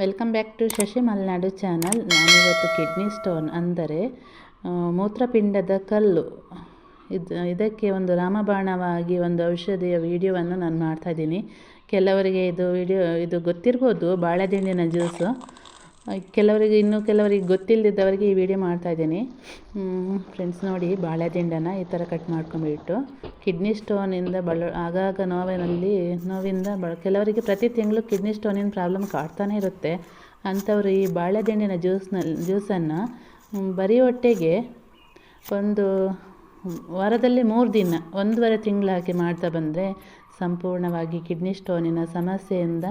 Welcome back to Shashi Malenadu channel. ನಾನಿವತ್ತು kidney stone ಅಂದರೆ ಮೂತ್ರಪಿಂಡದ ಕಲ್ಲು. ಇದು, ಇದಕ್ಕೆ ಒಂದು ರಾಮಬಾಣವಾಗಿ ಒಂದು ಔಷಧಿಯ ವಿಡಿಯೋವನ್ನು ನಾನು ಮಾಡ್ತಾಯಿದ್ದೀನಿ ಕೆಲವರಿಗೆ ಇದು ವಿಡಿಯೋ, ಇದು ಗೊತ್ತಿರ್ಬೋದು ಬಾಳೆದಿಂಡಿನ ಜ್ಯೂಸು. ಕೆಲವರಿಗೆ ಇನ್ನೂ ಕೆಲವರಿಗೆ ಗೊತ್ತಿಲ್ಲದಿದ್ದವರಿಗೆ ಈ ವಿಡಿಯೋ ಮಾಡ್ತಾಯಿದ್ದೀನಿ ಫ್ರೆಂಡ್ಸ್ ನೋಡಿ ಬಾಳೆದಿಂಡನ ಈ ಥರ ಕಟ್ ಮಾಡ್ಕೊಂಬಿಟ್ಟು ಕಿಡ್ನಿ ಸ್ಟೋನಿಂದ ಬಳ, ಆಗಾಗ ನೋವಿನಲ್ಲಿ, ನೋವಿಂದ ಬ ಕೆಲವರಿಗೆ ಪ್ರತಿ ತಿಂಗಳು ಕಿಡ್ನಿ ಸ್ಟೋನಿನ ಪ್ರಾಬ್ಲಮ್ ಕಾಡ್ತಾನೆ ಇರುತ್ತೆ. ಅಂಥವ್ರು ಈ ಬಾಳೆದಿಂಡಿನ ಜ್ಯೂಸ್ನಲ್ಲಿ ಜ್ಯೂಸನ್ನು ಬರೀ ಹೊಟ್ಟೆಗೆ ಒಂದು ವಾರದಲ್ಲಿ ಮೂರು ದಿನ, ಒಂದೂವರೆ ತಿಂಗಳು ಹಾಕಿ ಮಾಡ್ತಾ ಬಂದರೆ, ಸಂಪೂರ್ಣವಾಗಿ ಕಿಡ್ನಿ ಸ್ಟೋನಿನ ಸಮಸ್ಯೆಯಿಂದ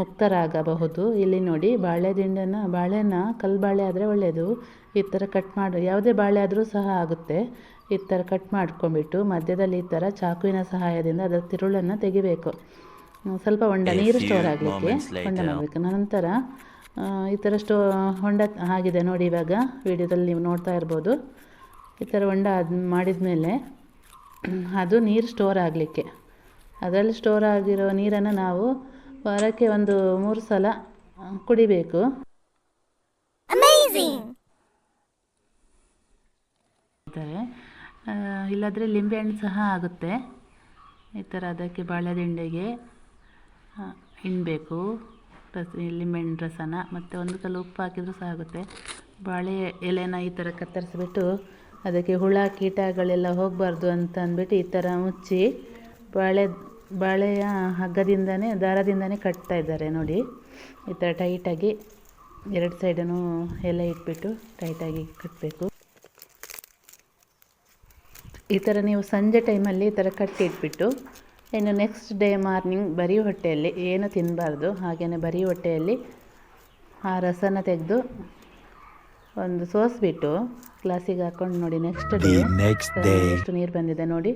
ಮುಕ್ತರಾಗಬಹುದು. ಇಲ್ಲಿ ನೋಡಿ ಬಾಳೆ ದಿಂಡನ್ನು ಬಾಳೆನ ಕಲ್ಲು ಬಾಳೆ ಆದರೆ ಒಳ್ಳೆಯದು ಈ ಥರ ಕಟ್ ಮಾಡಿ ಯಾವುದೇ ಬಾಳೆ ಆದರೂ ಸಹ ಆಗುತ್ತೆ. ಈ ಥರ ಕಟ್ ಮಾಡ್ಕೊಂಬಿಟ್ಟು ಮಧ್ಯದಲ್ಲಿ ಈ ಥರ ಚಾಕುವಿನ ಸಹಾಯದಿಂದ ಅದರ ತಿರುಳನ್ನು ತೆಗಿಬೇಕು. ಸ್ವಲ್ಪ ಹೊಂಡ ನೀರು ಸ್ಟೋರ್ ಆಗಲಿಕ್ಕೆ ಹೊಂಡ ಮಾಡಬೇಕು. ನಂತರ ಈ ಥರ ಸ್ಟೋ ಹೊಂಡ ಆಗಿದೆ ನೋಡಿ ಇವಾಗ ವಿಡಿಯೋದಲ್ಲಿ ನೀವು ನೋಡ್ತಾ ಇರ್ಬೋದು. ಈ ಥರ ಹೊಂಡ ಅದು ಮಾಡಿದ ಮೇಲೆ ಅದು ನೀರು ಸ್ಟೋರ್ ಆಗಲಿಕ್ಕೆ. ಅದರಲ್ಲಿ ಸ್ಟೋರ್ ಆಗಿರೋ ನೀರನ್ನು ನಾವು ವಾರಕ್ಕೆ ಒಂದು ಮೂರು ಸಲ ಕುಡಿಬೇಕು. ಇಲ್ಲಾದರೆ ಲಿಂಬೆಹಣ್ಣು ಸಹ ಆಗುತ್ತೆ. ಈ ಥರ ಅದಕ್ಕೆ ಬಾಳೆದಿಂಡೆಗೆ ಹಿಂಡಬೇಕು. ರಸ ಲಿಂಬೆಹಣ್ಣು ರಸನ. ಮತ್ತು ಒಂದು ಕಲ್ಲು ಉಪ್ಪು ಹಾಕಿದರೂ ಸಹ ಆಗುತ್ತೆ. ಬಾಳೆ ಎಲೆನ ಈ ಥರ ಕತ್ತರಿಸ್ಬಿಟ್ಟು ಅದಕ್ಕೆ ಹುಳ ಕೀಟಗಳೆಲ್ಲ ಹೋಗಬಾರ್ದು ಅಂತ ಅಂದ್ಬಿಟ್ಟು ಈ ಥರ ಮುಚ್ಚಿ ಬಾಳೆ ಬಾಳೆಯ ಹಗ್ಗದಿಂದನೇ ದಾರದಿಂದನೇ ಕಟ್ತಾ ಇದ್ದಾರೆ ನೋಡಿ. ಈ ಥರ ಟೈಟಾಗಿ ಎರಡು ಸೈಡನ್ನು ಎಲ್ಲ ಇಟ್ಬಿಟ್ಟು ಟೈಟಾಗಿ ಕಟ್ಟಬೇಕು ಈ ಥರ ನೀವು ಸಂಜೆ ಟೈಮಲ್ಲಿ ಈ ಥರ ಕಟ್ಟಿ ಇಟ್ಬಿಟ್ಟು ಇನ್ನು ನೆಕ್ಸ್ಟ್ ಡೇ ಮಾರ್ನಿಂಗ್ ಬರೀ ಹೊಟ್ಟೆಯಲ್ಲಿ ಏನು ತಿನ್ನಬಾರ್ದು ಹಾಗೆಯೇ ಬರೀ ಹೊಟ್ಟೆಯಲ್ಲಿ ಆ ರಸನ ತೆಗೆದು ಒಂದು ಸೋಸ್ಬಿಟ್ಟು ಗ್ಲಾಸಿಗೆ ಹಾಕ್ಕೊಂಡು ನೋಡಿ ನೆಕ್ಸ್ಟ್ ಡೇ ಎಷ್ಟು ನೀರು ಬಂದಿದೆ ನೋಡಿ.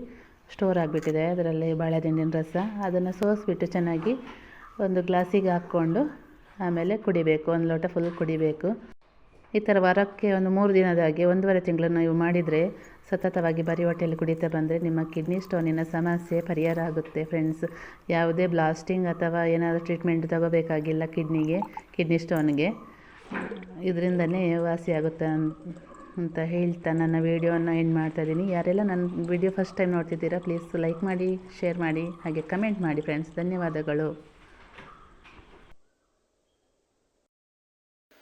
ಸ್ಟೋರ್ ಆಗಿಬಿಟ್ಟಿದೆ, ಅದರಲ್ಲಿ ಬಾಳೆದಿಂಡಿನ ರಸ, ಅದನ್ನು ಸೋಸಿಬಿಟ್ಟು ಚೆನ್ನಾಗಿ ಒಂದು ಗ್ಲಾಸಿಗೆ ಹಾಕ್ಕೊಂಡು ಆಮೇಲೆ ಕುಡಿಬೇಕು, ಒಂದು ಲೋಟ ಫುಲ್ ಕುಡಿಬೇಕು. ಈ ಥರ ವಾರಕ್ಕೆ ಒಂದು ಮೂರು ದಿನದಾಗಿ ಒಂದೂವರೆ ತಿಂಗಳು ನೀವು ಮಾಡಿದರೆ ಸತತವಾಗಿ ಬರಿ ಹೊಟ್ಟೆಯಲ್ಲಿ ಕುಡಿತಾ ಬಂದರೆ ನಿಮ್ಮ ಕಿಡ್ನಿ ಸ್ಟೋನಿನ ಸಮಸ್ಯೆ ಪರಿಹಾರ ಆಗುತ್ತೆ ಫ್ರೆಂಡ್ಸ್ ಯಾವುದೇ ಬ್ಲಾಸ್ಟಿಂಗ್ ಅಥವಾ ಏನಾದರೂ ಟ್ರೀಟ್ಮೆಂಟ್ ತಗೋಬೇಕಾಗಿಲ್ಲ ಕಿಡ್ನಿಗೆ ಕಿಡ್ನಿ ಸ್ಟೋನ್ಗೆ ಇದರಿಂದನೇ ವಾಸಿಯಾಗುತ್ತೆ ಅನ್- ಅಂತ ಹೇಳ್ತಾ ನನ್ನ ವೀಡಿಯೋನ ಎಂಡ್ ಮಾಡ್ತಾ ಇದ್ದೀನಿ. ಯಾರೆಲ್ಲ ನನ್ನ ವಿಡಿಯೋ ಫಸ್ಟ್ ಟೈಮ್ ನೋಡ್ತಿದ್ದೀರಾ ಪ್ಲೀಸ್ ಲೈಕ್ ಮಾಡಿ ಶೇರ್ ಮಾಡಿ, ಹಾಗೆ ಕಮೆಂಟ್ ಮಾಡಿ ಫ್ರೆಂಡ್ಸ್ ಧನ್ಯವಾದಗಳು.